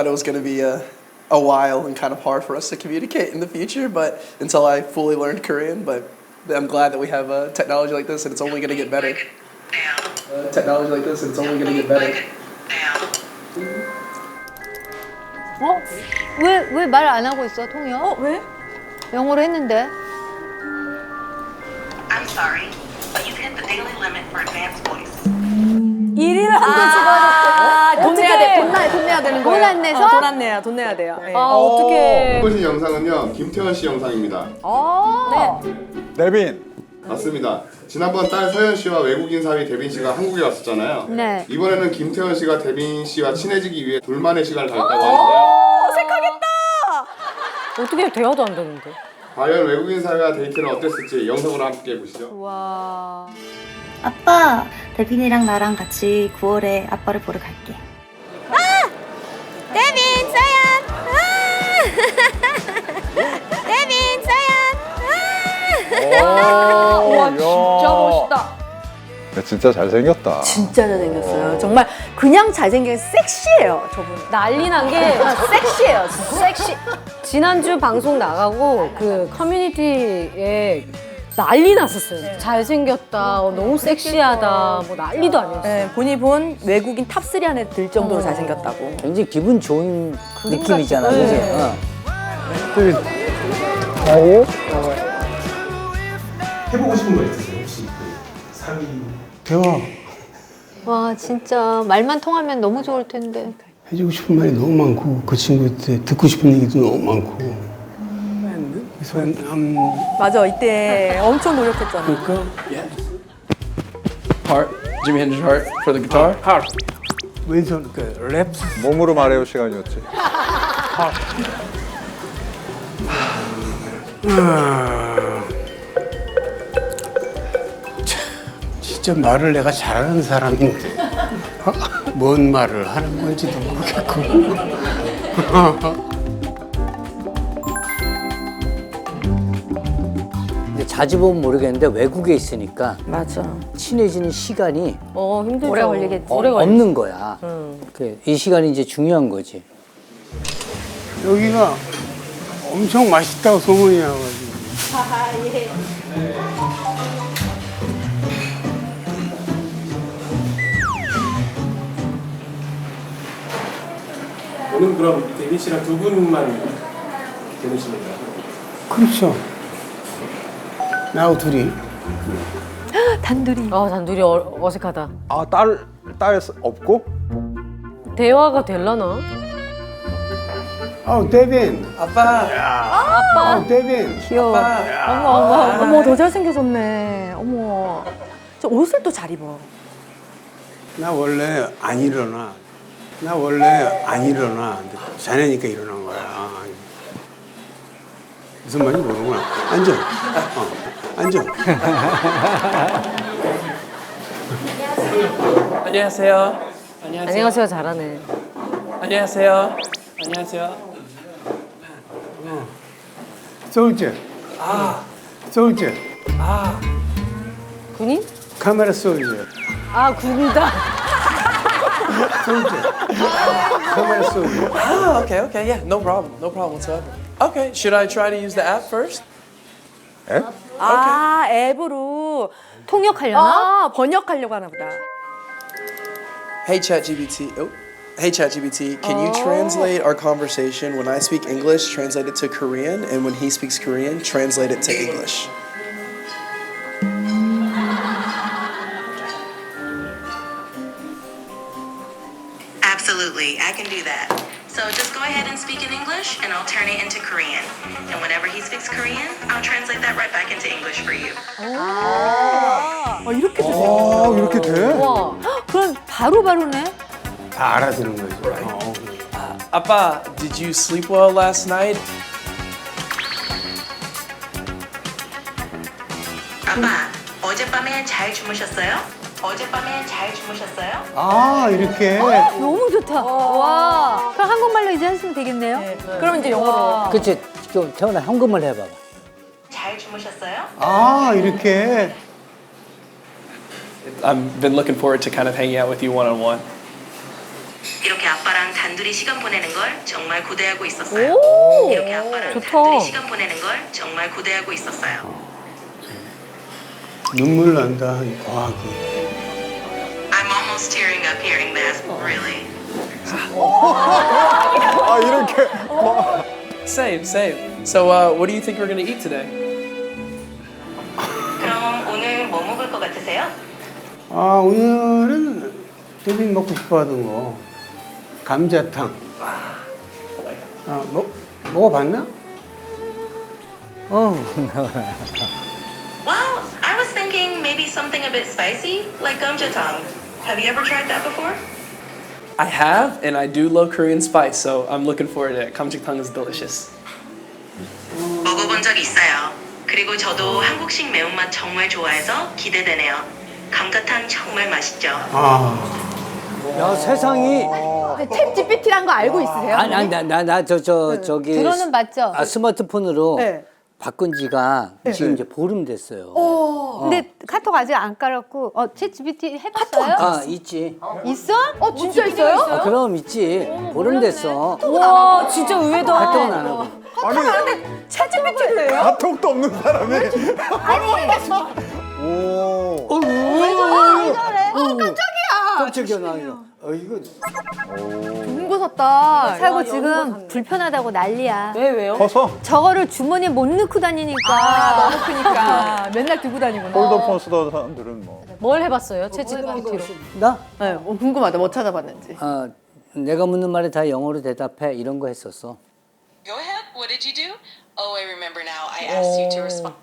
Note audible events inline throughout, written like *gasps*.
it was going to be a, a while and kind of hard for us to communicate in the future, but until I fully learned Korean. But I'm glad that we have uh, technology like this, and it's only going to get better. Uh, technology like this, and it's only going to get better. 어? 왜 왜 말 안 하고 있어 통역? 어 왜? 영어로 했는데. I'm sorry, but you've hit the daily limit for advanced voice. 일일 한개 집어넣고 돈 내야 돼. 돈, 내, 돈 내야 되는 돈 거예요. 안 내서? 어, 돈안 내야 돈 내야 돼요. 네. 아 어떡해. 보신 영상은요 김태현 씨 영상입니다. 어. 데빈 맞습니다. 지난번 딸 서현 씨와 외국인 사위 데빈 씨가 한국에 왔었잖아요. 네. 이번에는 김태현 씨가 데빈 씨와 친해지기 위해 둘만의 시간을 가졌다고 하는데요. 어떻게 대화도 안 되는데? 과연 외국인 사위와 데이트는 어땠을지 영상으로 함께 보시죠. 와. 아빠, 데빈이랑 나랑 같이 9월에 아빠를 보러 갈게. 와 진짜 멋있다. 진짜 잘생겼다 진짜 잘생겼어요. 정말 그냥 잘생긴 섹시해요, 저분. 난리 난 게 섹시해요, 진짜. 섹시. 지난주 방송 나가고 그 커뮤니티에 난리 났었어요. 잘생겼다, 어, 너무 섹시하다, 뭐 난리도 아니었어요. 네, 본이 본 외국인 탑3 안에 들 정도로 잘생겼다고. 굉장히 기분 좋은 느낌이잖아. 그지? 네. 어. 해보고 싶은 거 있으세요? 혹시 그 사위 와 진짜 말만 통하면 너무 좋을 텐데. 해주고 싶은 말이 너무 많고 그 친구한테 듣고 싶은 얘기도 너무 많고. 그래서 음, 맞아, 이때 엄청 노력했잖아. 그러니까? Heart, Jimi Hendrix Heart for the guitar. 왼손 그랩. 몸으로 말해요 시간이었지 *laughs* 진짜 말을 내가 잘하는 사람인데 어? 뭔 말을 하는 건지도 모르겠고 근데 자주 보면 모르겠는데 외국에 있으니까 맞아. 친해지는 시간이 어, 힘들죠. 오래 걸리겠지. 어, 오래 걸리 없는 거야. 그, 이 시간이 이제 중요한 거지. 여기가 엄청 맛있다고 소문이 나가지고 오늘 그럼 데빈 씨랑 두 분만 거예요? 그렇죠 나하고 둘이 *gasps* 단둘이. 아, 단둘이 어, 어색하다. 아딸 딸 없고 대화가 될라나? 어 데빈 아빠 아빠 어 데빈 귀여워. 어머, 어머, 어머, 더 잘생겨졌네. 어머. 저 옷을 또 잘 입어. 나 원래 안 일어나. 나 원래 안 일어나. 근데 자네니까 일어난 거야. 무슨 말인지 모르구나. 앉아. 어, 앉아. 안녕하세요. 안녕하세요, 잘하네. 안녕하세요. 안녕하세요. 솔저. 아. 솔저. 군인? 카메라 솔저. 아, 군이다. 솔저. 카메라 솔저. Oh, okay, okay, yeah, no problem, no problem whatsoever. Okay, should I try to use the app first? 에? 아, 앱으로. 통역하려나? 아, 번역하려고 하나 보다. Hey ChatGPT. Oh. Hey ChatGPT, can you translate our conversation when I speak English, translate it to Korean, and when he speaks Korean, translate it to English? English, and I'll turn it into Korean. And whenever he speaks Korean, I'll translate that right back into English for you. 아, 이렇게 도 아 이렇게 돼? 와. 그럼 바로 바로네. 다 알아듣는 거죠. 어. Appa, did you sleep well last night? 아빠, 어젯밤에 잘 주무셨어요? 어젯밤에 잘 주무셨어요? 아, 이렇게. 너무 좋다. 와. 그럼 한국말로 이제 하시면 되겠네요. 그럼 이제 영어로. 그치? 좀 태어나 현금을 해봐봐. 잘 주무셨어요? 아, 이렇게. I've been looking forward to kind of hanging out with you one on one. 이렇게 아빠랑 단 단둘이 시간 보내는 걸 정말 고대하고 있었어요. 이렇게 아빠랑 좋다. 단둘이 시간 보내는 걸 정말 고대하고 있었어요. 눈물 난다 이 과학이. I'm almost tearing up hearing that. Really. 아 이렇게 Same, same. So, uh, what do you think we're gonna eat today? 그럼 오늘 뭐 먹을 것 같으세요? 아 오늘은 데뷔 먹고 싶어하던 거 감자탕. 아 먹, 먹어봤나? 어, Well, I was thinking maybe something a bit spicy, like gamjatang. Have you ever tried that before? I have, and I do love Korean spice, so I'm looking forward to it. Kamjiktung is delicious. 먹어본 적 있어요. 그리고 저도 한국식 매운맛 정말 좋아해서 기대되네요. 감자탕 정말 맛있죠. 아야 세상이 챗 GPT란 거 알고 있으세요? 아니 아니 나나저저 저 기 들어는 봤죠? 아 스마트폰으로 네. 바꾼 지가 지금 이제 보름 됐어요. 근데 카톡 아직 안 깔았고 어, 챗 GPT 해봤어요? 아 있지. 있어? 어 진짜 있어요? 아, 그럼 있지. 보름 됐어. 와 진짜 의외다. 활동은 안 하고. 아니 챗 GPT도 해요? 카톡도 없는 사람이 오 깜짝이야 나 이거. 어 이거 좋은 거 샀다. 살고 지금 불편하다고 난리야. 왜 왜요? 커서 저거를 주머니에 못 넣고 다니니까 아, 너무 크니까 *laughs* 맨날 들고 다니구나. 폴더폰 쓰던 사람들은 뭐 뭘 해봤어요? 챗 GPT로. 나 네, 어, 궁금하다. 뭐 찾아봤는지. 아, 내가 묻는 말에 다 영어로 대답해 이런 거 했었어. Go ahead. What did you do? Oh, I remember now. I asked you to respond.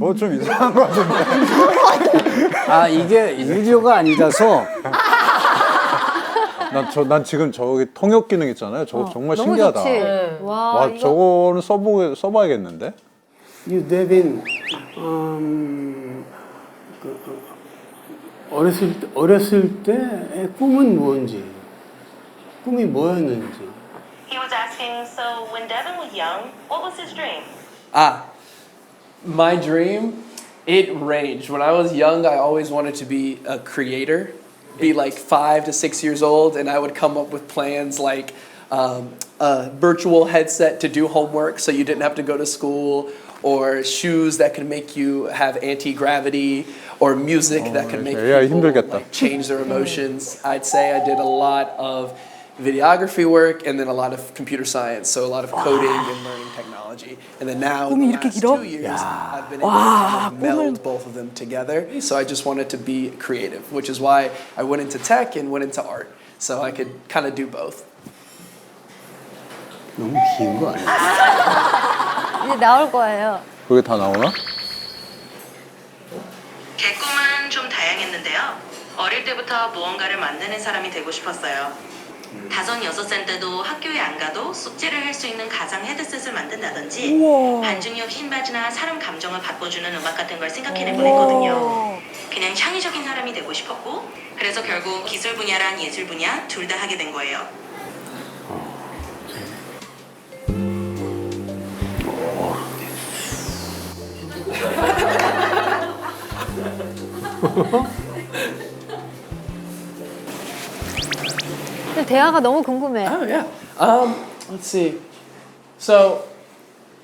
뭐 좀 이상한 거 같은데. 아 이게 유료가 아니라서? *laughs* 난저난 지금 저기 통역 기능 있잖아요. 저거 정말 너무 신기하다. 좋지. 네. 와, 와 이거 저거는 써보 써봐야겠는데? 유 데빈 음, 그, 어, 어렸을 때 어렸을 때의 꿈은 뭔지? 꿈이 뭐였는지? He was asking, so when Devin was young, what was his dream? Ah, my dream, it ranged. When I was young, I always wanted to be a creator, be like five to six years old, and I would come up with plans like um, a virtual headset to do homework so you didn't have to go to school, or shoes that could make you have anti gravity, or music that could make AI people 힘들겠다. like, change their emotions. I'd say I did a lot of videography work and then a lot of computer science, so a lot of coding and learning technology. And then now in the 꿈이 이렇게 last 길어? two years, I've been able to kind of meld both of them together. So I just wanted to be creative, which is why I went into tech and went into art, so I could kind of do both. 너무 긴 거 아니야? *laughs* 이제 나올 거예요. 그게 다 나오나? 제 꿈은 좀 다양했는데요. 어릴 때부터 무언가를 만드는 사람이 되고 싶었어요. 다섯 여섯 살 때도 학교에 안 가도 숙제를 할 수 있는 가상 헤드셋을 만든다든지 반중력 신바지나 사람 감정을 바꿔주는 음악 같은 걸 생각해내곤 했거든요. 그냥 창의적인 사람이 되고 싶었고 그래서 결국 기술 분야랑 예술 분야 둘 다 하게 된 거예요. *laughs* *laughs* 근데 대화가 너무 궁금해. Oh yeah. Um, let's see. So,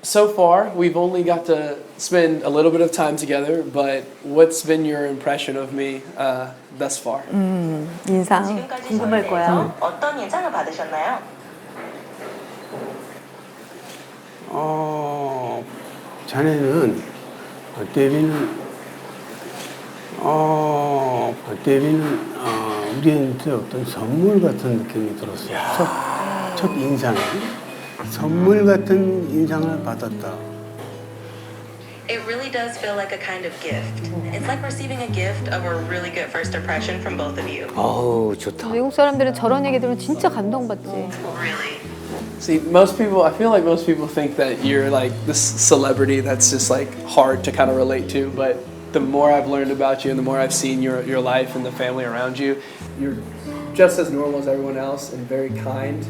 so far we've only got to spend a little bit of time together. But what's been your impression of me uh, thus far? 인상. 지금까지 궁금할 저에 거야. 대해서 어떤 인상을 받으셨나요? 어 자네는 어, 데뷔는 어 데뷔는 어, 우리한테 어떤 선물 같은 느낌이 들었어요. 첫, 첫 인상이 선물 같은 인상을 받았다. It really does feel like a kind of gift. It's like receiving a gift of a really good first impression from both of you. 어우 좋다. 외국 사람들은 저런 얘기 들으면 진짜 감동받지. Really. See, most people, I feel like most people think that you're like this celebrity that's just like hard to kind of relate to. But the more I've learned about you and the more I've seen your, your life and the family around you, you're just as normal as everyone else and very kind.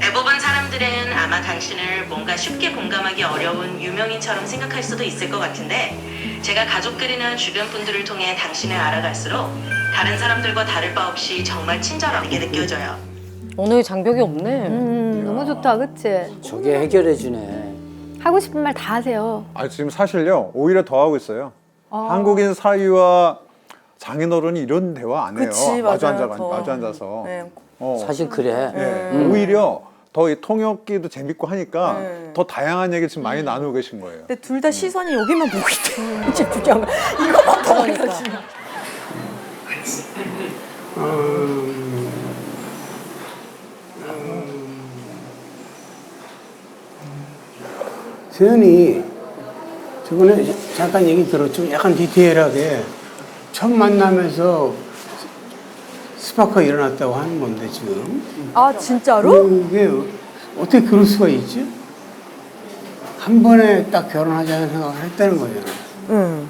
대부분 사람들은 아마 당신을 뭔가 쉽게 공감하기 어려운 유명인처럼 생각할 수도 있을 것 같은데 제가 가족들이나 주변 분들을 통해 당신을 알아갈수록 다른 사람들과 다를 바 없이 정말 친절하게 느껴져요. 언어의 장벽이 없네. 음, 너무 좋다, 그치? 저게 해결해 주네. 하고 싶은 말 다 하세요. 아 지금 사실요 오히려 더 하고 있어요. 어. 한국인 사이와 장인어른이 이런 대화 안 해요. 그치, 마주 맞아요, 앉아 더. 마주 앉아서. 네. 어. 사실 그래. 예. 음. 오히려 더 이 통역기도 재밌고 하니까 네. 더 다양한 얘기 지금 많이 나누고 계신 거예요. 근데 둘 다 시선이 여기만 보고 있대. *laughs* 이제 구경. 이거만 보고 있어 지금. 음, 세연이 저번에 잠깐 얘기 들었죠. 약간 디테일하게 첫 만남에서 스파크가 일어났다고 하는 건데 지금 아 진짜로? 그게 어떻게 그럴 수가 있지? 한 번에 딱 결혼하자는 생각을 했다는 거잖아. 응.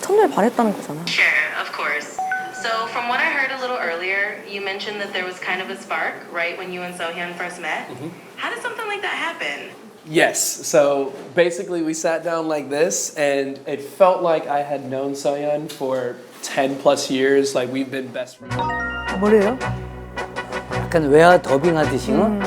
첫눈에 반했다는 거잖아. Sure, of course. So, from what I heard a little earlier, you mentioned that there was kind of a spark, right, when you and Sohyun first met. How did something like that happen? Yes. So basically, we sat down like this, and it felt like I had known Soyeon for 10 plus years. Like we've been best friends. 뭐래요? 약간 외화 더빙하듯이. 어?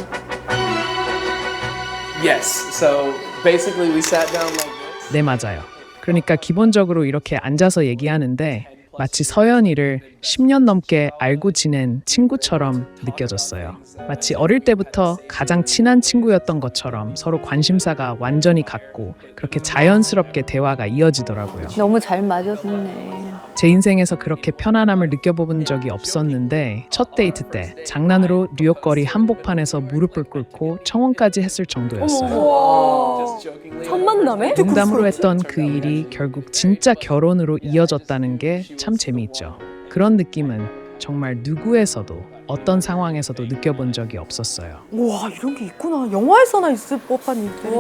Yes. So basically, we sat down like this. 네, 맞아요. 그러니까 기본적으로 이렇게 앉아서 얘기하는데 마치 서연이를 10년 넘게 알고 지낸 친구처럼 느껴졌어요. 마치 어릴 때부터 가장 친한 친구였던 것처럼 서로 관심사가 완전히 같고 그렇게 자연스럽게 대화가 이어지더라고요. 너무 잘 맞았네. 제 인생에서 그렇게 편안함을 느껴본 적이 없었는데 첫 데이트 때 장난으로 뉴욕 거리 한복판에서 무릎을 꿇고 청혼까지 했을 정도였어요. 와. 첫 만남에? 농담으로 했던 그 일이 결국 진짜 결혼으로 이어졌다는 게 참 재미있죠. 그런 느낌은 정말 누구에서도 어떤 상황에서도 느껴본 적이 없었어요. 와 이런 게 있구나. 영화에서나 있을 법한 일들인데.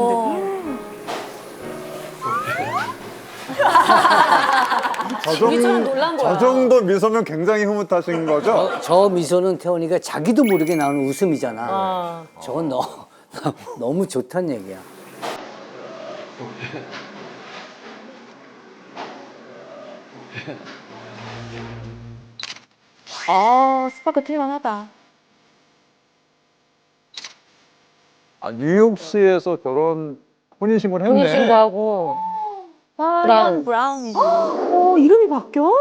저 정도, 우리처럼 놀란 거야. 저 정도 미소면 굉장히 흐뭇하신 거죠? 어, 저 미소는 태원이가 자기도 모르게 나오는 웃음이잖아. 아. 저건 너, *laughs* 너무 좋단 얘기야. 아 스파크 틀만하다. 아, 뉴욕시에서 결혼 혼인 신고를 했네. 혼인신고하고 브라운. 브라운. *gasps* 어 이름이 바뀌어?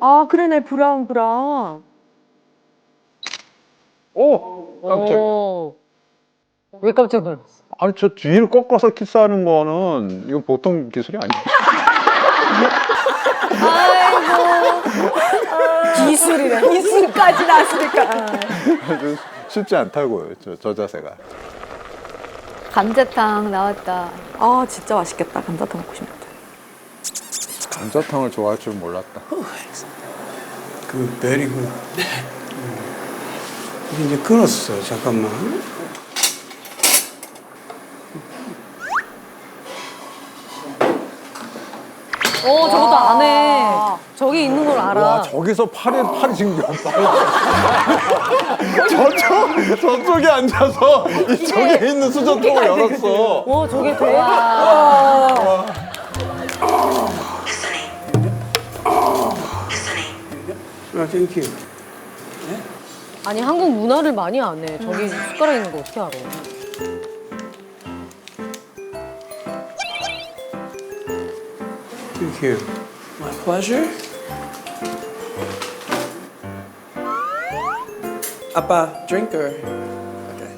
아 그러네 브라운 브라운. 오, 깜짝. 오. 왜 깜짝 놀랐어? 아니 저 뒤를 꺾어서 키스하는 거는 이건 보통 기술이 아니에요. 기술이래. 이승까지 나왔으니까. 좀 쉽지 않다고요. 저, 저 자세가. 감자탕 나왔다. 아 진짜 맛있겠다. 감자탕 먹고 싶다. 감자탕을 좋아할 줄 몰랐다. 그 베리군. 이게 이제 끊었어. 잠깐만. 어, 저것도 안 해. 저기 있는 걸 알아. 와 저기서 팔이 팔이 지금 몇 발? *laughs* 저쪽 저쪽에 앉아서 이쪽에 있는 수저통을 열었어. 와, 저게 돼? 아, 땡큐. 아니, 한국 문화를 많이 안 해. 저기 숟가락 있는 거 어떻게 알아? 땡큐. My pleasure. Appa, drink or? Okay.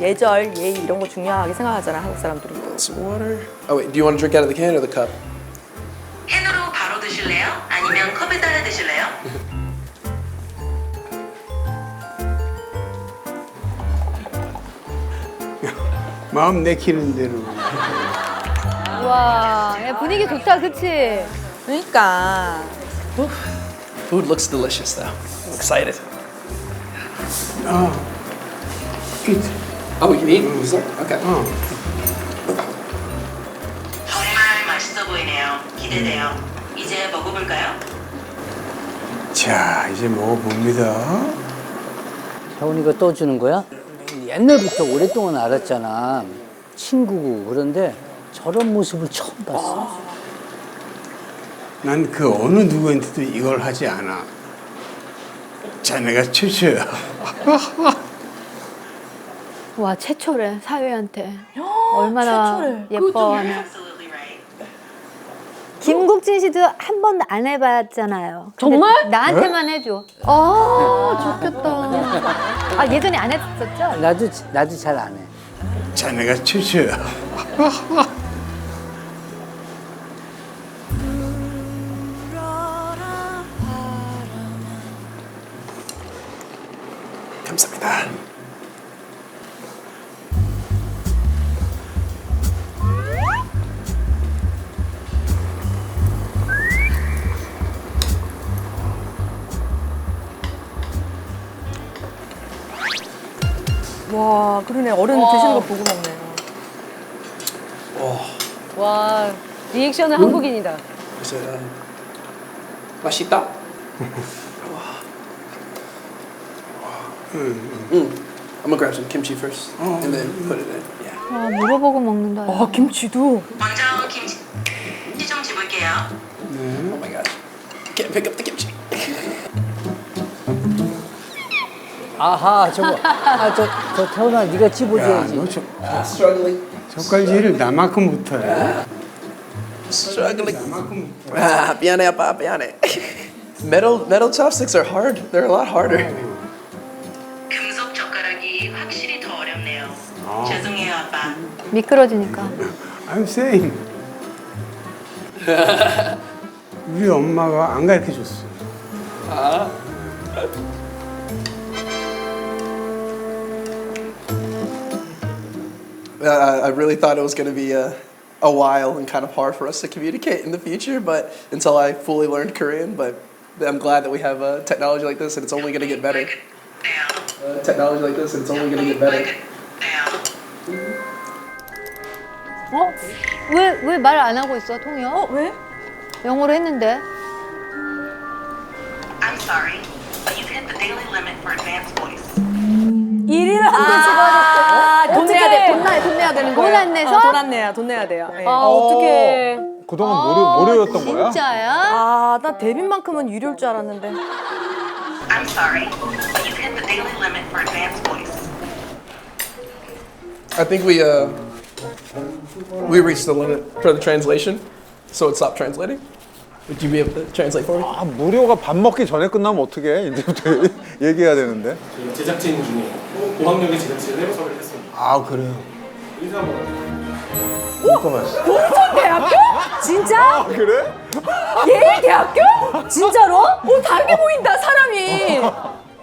예절, 예의 이런 거 중요하게 생각하잖아 한국 사람들은. Some water. Oh wait, do you want to drink out of the can or the cup? 캔으로 바로 드실래요? 아니면 컵에 따라 드실래요? 마음 내키는 대로. 와, 야, 분위기 좋다, 그치? 그러니까. Food looks delicious though. I'm excited. 아, 이, Oh, you eat? Okay. 어. 정말 맛있어 보이네요. 기대돼요. 이제 먹어볼까요? 자, 이제 먹어봅니다. 태원이가 떠주는 거야? 옛날부터 오랫동안 알았잖아. 친구고 그런데 저런 모습을 처음 봤어. 난 그 어느 누구한테도 이걸 하지 않아. 자네가 최초야. *laughs* 와 최초래 사회한테 얼마나 최초래. right. 김국진 씨도 한 번도 안 해봤잖아요. 근데 정말? 나한테만 해줘. 아 좋겠다. 아 예전에 안 했었죠? 나도 나도 잘 안 해. 자네가 최초야. *laughs* 와, 그러네. 어른 드시는 거 보고 먹네요. 와 리액션은 한국인이다. It, uh, 맛있다? Mm. I'm gonna grab some kimchi first and then put it in. Yeah. 아 물어보고 먹는다. 아, 김치도. 먼저 김치 좀 집을게요. Oh my gosh. Can't pick up the kimchi. 아하 저거 아저 저 태훈아 네가 야, 집어줘야지. 너 저, Struggling. 젓갈질을 나만큼 못해. Struggling. 나만큼 못해. Ah, 미안해, 아빠, 미안해. metal metal chopsticks are hard. They're a lot harder. 금속 젓가락이 확실히 더 어렵네요. 죄송해요, 아빠. 미끄러지니까. I'm saying. 우리 엄마가 안 가르쳐 줬어. Uh, I really thought it was going to be a, a while and kind of hard for us to communicate in the future, but until I fully learned Korean. But I'm glad that we have uh, technology like this, and it's only going to get better. Uh, technology like this, and it's only going to get better. 어? 왜 왜 말 안 하고 있어 통역? 어, 왜? 영어로 했는데. I'm sorry, but you've hit the daily limit for advanced voice. 일일 한번 집어줬대. 돈 돼. 돈, 나, 돈 내야 되는 돈 거예요. 안 내서? 어, 돈안 내야, 돈 내야 돼요. 네. 아 어떡해. 그동안 무료, 무료였던 거야? 진짜야? 아, 나 데뷔만큼은 유료일 줄 알았는데. I'm sorry, but you've hit the daily limit for advanced voice. I think we uh, we reached the limit for the translation, so it stopped translating. Would you be able to translate for me? 아, 무료가 밥 먹기 전에 끝나면 어떡해? 이제부터 얘기해야 되는데. 제작진 중에 5학년의 제작진을 섭외를 했습니다. 아, 그래요. 인사 한번 못 봤어. 대학교? 진짜? 그래? 예일 대학교? 진짜로? 오, 다르게 보인다, 사람이.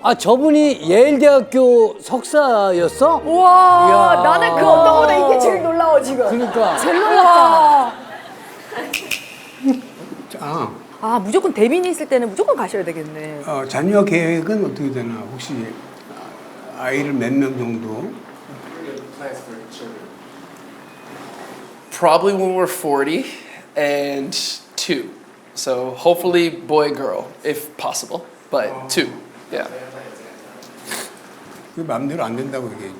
아 저분이 예일대학교 석사였어? 우와, 이야. 나는 그 어떤 거보다 이게 제일 놀라워, 지금. 그러니까 제일 놀랍다. 아, 아, 무조건 대빈이 있을 때는 무조건 가셔야 되겠네. 어, 자녀 계획은 어떻게 되나? 혹시 아이를 몇 명 정도? Probably when we're 40 and two. So hopefully boy girl if possible, but two. Yeah. 그 마음대로 안 된다고 얘기해 줘.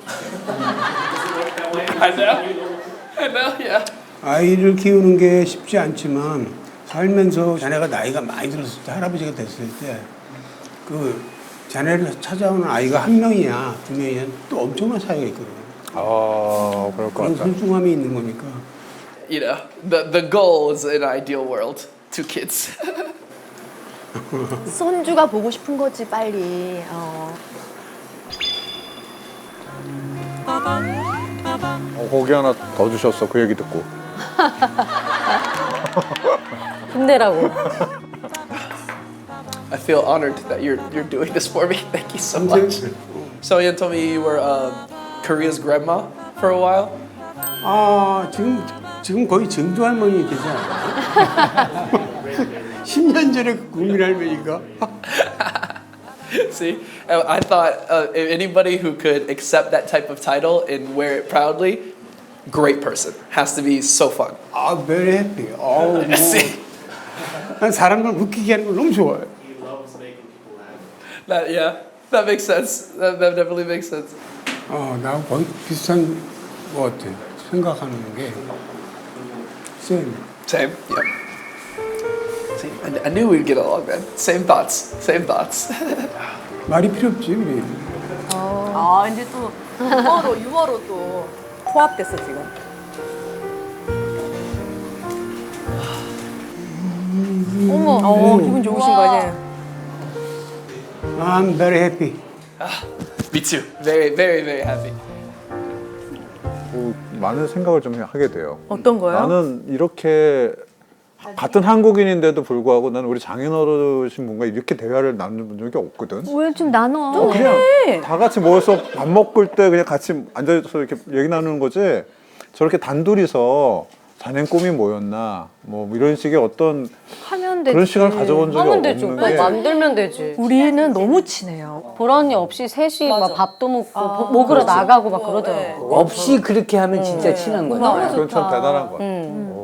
I know. I know. Yeah. 아이를 키우는 게 쉽지 않지만 살면서 자네가 나이가 많이 들었을 때 할아버지가 됐을 때 그 자네를 찾아오는 아이가 한 명이야 두 명이야 또 엄청난 차이가 있거든. 아, 그럴 것 그런 같다. 소중함이 있는 거니까. You know, the the goal is an ideal world. Two kids. *laughs* 손주가 보고 싶은 거지, 빨리. 어. 어, 고기 하나 더 주셨어. 그 얘기 듣고. *laughs* 힘내라고. I feel honored that you're you're doing this for me. *laughs* Thank you so much. Soyeon told me you were uh, Korea's grandma for a while. 아 지금 지금 거의 증조 할머니 되지 않아? 10년 전에 국민 할머니가 See, Uh, I thought uh, anybody who could accept that type of title and wear it proudly, great person. Has to be so fun. 아 very happy. 어우 뭐. See, 난 사람을 웃기게 하는 걸 너무 좋아해. That yeah, that makes sense. That, that definitely makes sense. 어, 나하고 거의 비슷한 것 같아. 생각하는 게 쌤. Same. Yep. Same. I, I knew we'd get along, man. Same thoughts. Same thoughts. 말이 필요 없지 우리. 아 이제 또 유머로 유머로 또 포함됐어 지금. 어머, 어, 기분 좋으신 거지? I'm very happy. Me too. Very, very, very happy. 뭐 많은 생각을 좀 하게 돼요. 어떤 거요? 나는 이렇게 같은 한국인인데도 불구하고 나는 우리 장인어르신 분과 이렇게 대화를 나눈 적이 없거든. 왜 좀 나눠? 어, 그냥 다 같이 모여서 밥 먹을 때 그냥 같이 앉아서 이렇게 얘기 나누는 거지. 저렇게 단둘이서 자넨 꿈이 뭐였나 뭐 이런 식의 어떤 하면 되지. 그런 시간을 가져본 적이 하면 되죠. 없는데. 뭐 만들면 되지. 우리는 너무 친해요. 보라니 없이 셋이 막 밥도 먹고 아, 보- 먹으러 그렇지. 나가고 막 그러더라고. 없이 그렇게 하면 진짜 친한 거죠. 그건 참 대단한 거야. 음.